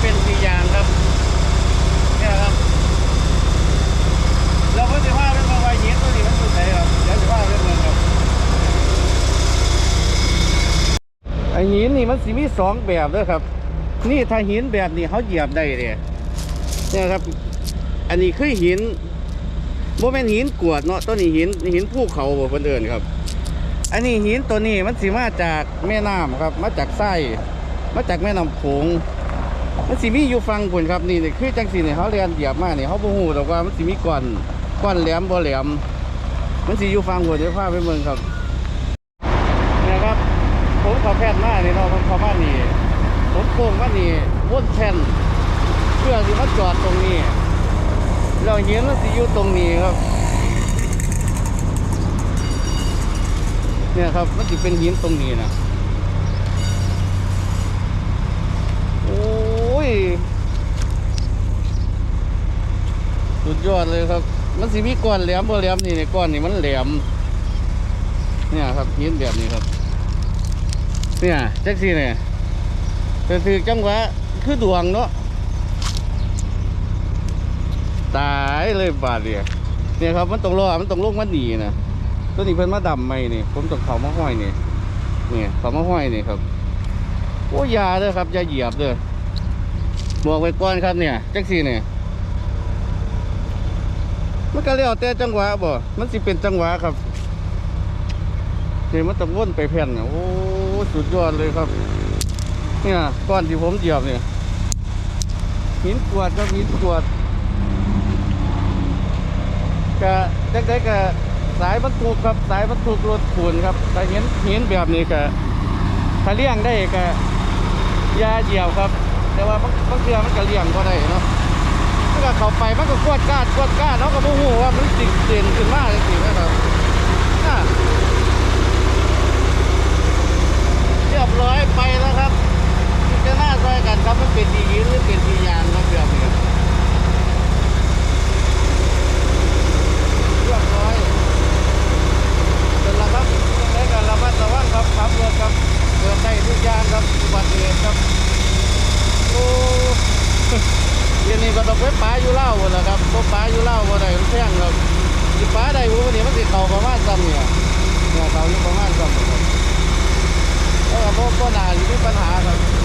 เป็นสียางครับเนี่ยครับ เราก็จะว่าเรื่องมาว่าหินตัวนี้มันสุดไหนครับเดี๋ยวจะว่าเรื่องมันครับไอ้หินนี่มันสิมีสองแบบเด้อครับ นี่ถ้าหินแบบนี้เขาเหยียบได้เนี่ยเนี่ยครับ อันนี้คือหินโมเมนหินกวดเนาะตัวนี้หินหินภูเขาบ่เพิ่นเอิ้นครับ อันนี้หินตัวนี้มันสิมาจากแม่น้ำครับ มาจากไส้มาจากแม่น้ำโขง มันสิมีอยู่ฟังพุ่นครับนี่นี่คือจังซี่นี่ยเขาเรียนเหยียบมากนี่เขาบ่ฮู้ดอกว่ามันสิมีก้อนก้อนแหลมบ่แหลม มันสิอยู่ฟังพุ่นเดี๋ยวพาไปเบิ่งครับเนี่ยครับผมขอแพทย์มานี่เนาผมข้ามานี่ผมโค้งมานี่วนแผ่นเพื่อที่มาจอดตรงนี้เราเห็นมันสิอยู่ตรงนี้ครับเนี่ยครับมันสิเป็นหินตรงนี้นะโอ้ย สุด ยอดเลยครับ มันสิมีก้อนแหลมบ่แหลมนี่ในก้อนนี่มันแหลม เนี่ยครับหินแบบนี้ครับ เนี่ยแจ็คซี่เนี่ยแต่คือจังหวะคือดวงเนาะตายเลยบาดเนี่ยเนี่ยครับมันต้องรอมันต้องลงมันหนีนะตัวนี้เพิ่นมาดำไม่นี่ผมต้องเขามาห้อยนี่เนี่ยเขามาห้อยนี่ครับโอ้ยาเด้อครับยาเหยียบเด้อบอกไว้ก่อนครับเนี่ยแจ็คซี่เนี่ย มันก็แล้วแต่จังหวะบ่มันสิเป็นจังหวะครับเดี๋ยมันต้องวนไปแผ่นน่ะโอ้สุดยอดเลยครับ เนี่ยก้อนที่ผมเหยียบเนี่ยหินกวดครับหินกวดกะจักได้กะสายบรรทุกครับสายบรรทุกรถขูนครับแต่เห็นหินแบบนี้กะถ้าเลี้ยงได้กะยาเหยียบครับ แต่ว่าบางเทื่อมันก็เลี้ยงก็ได้เนาะ มันก็เข้าไปมันก็กวดกาดกวดกาดเนาะก็บ่ฮู้ว่ามันสิเด่นขึ้นมาจังซี่นะครับเรียบร้อยไปแล้วครับจะหน้าซอยกันครับมันเป็นทียืนหรือเป็นทียางครับแบบนี้เรียบร้อยเป็นแล้วครับใช้การระมัดระวังครับขับรถครับเกิดได้ทุกอย่างครับอุบัติเหตุครับโอ้ เดี๋ยว นี้ก็ต้องไปป้าอยู่เล่าวหมดแล้วครับพวกปลาอยู่เล่าบ่ได้มันแพงครับสิป้าได้หูวันนี้มันสิเข่าประมาณซ้ำเนี่ยเนี่ยเข่าอยู่ประมาณซ้ำครับแล้วก็พวกก็นาอยู่มีปัญหาครับ